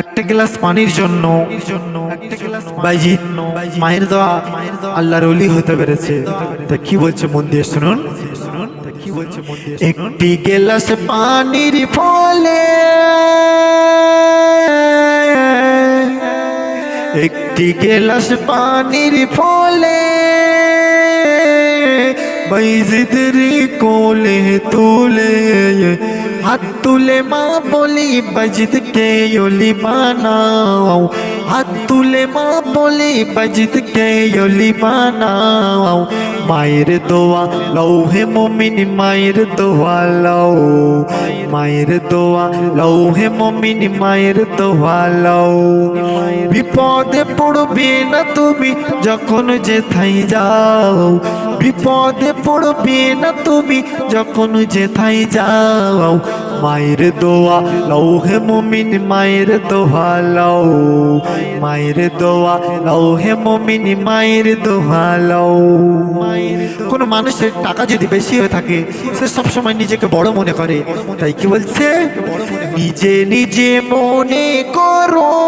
একটা গ্লাস পানির জন্য মায়ের দোয়া আল্লাহর অলি হতে পেরেছে। তা কি বলছে মন দিয়ে শুনুন। একটি গ্লাস পানির ফলে একটি গ্লাস পানির ফলে বাইজিদের কোলে তুলে হাত তুলে মা বলি বাজিদকে ওলি বানাও। হাত তুলে মা বলি বাজিদকে ওলি বানাও। মায়ের দোয়া লৌহে মমিন, মায়ের দোয়া লও। মায়ের দোয়া লৌহে মমিন, মায়ের দোয়া লও। বিপদে পড়বে না তুমি যখন যে থাই যাও। বিপদে পড়বে না তুমি, যখন যে থাই যাও। মায়ের দোয়া লৌহে মমিন, মায়ের দোয়া লও। মায়ের দোয়া লৌহে মমিন, মায়ের দোয়া লও। কোন মানুষের টাকা যদি বেশি হয়ে থাকে, সে সবসময় নিজেকে বড় মনে করে। তাই কি বলছে? নিজে নিজে মনে করো।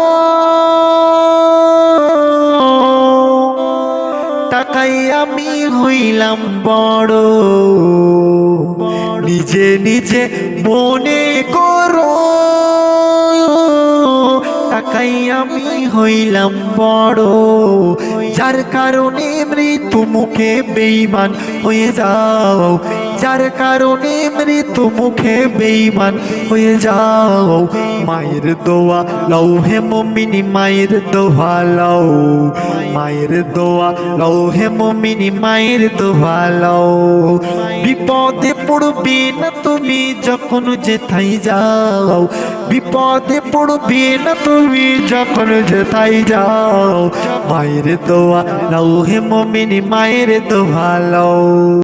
টাকাই আমি হইলাম বড়। নিজে নিজে মনে করো, তাকাই আমি হইলাম বড়। যার কারণে মৃত্যু মুখে বেইমান হয়ে যাও। যার কারণে মৃত্যু মুখে বেইমান হয়ে যাও। মায়ের দোয়া লৌহে মমিনি, মায়ের দোয়া লও। মায়ের দোয়া লৌহে মমিনি, মায়ের দোয়া লও। বিপদে পড়বে না তুমি যখন যেথাই যাও। বিপদে পড়বে না তুমি যখন যেথাই যাও। মায়ের দোয়া লৌহে মমিনি, মায়ের দোয়া লও।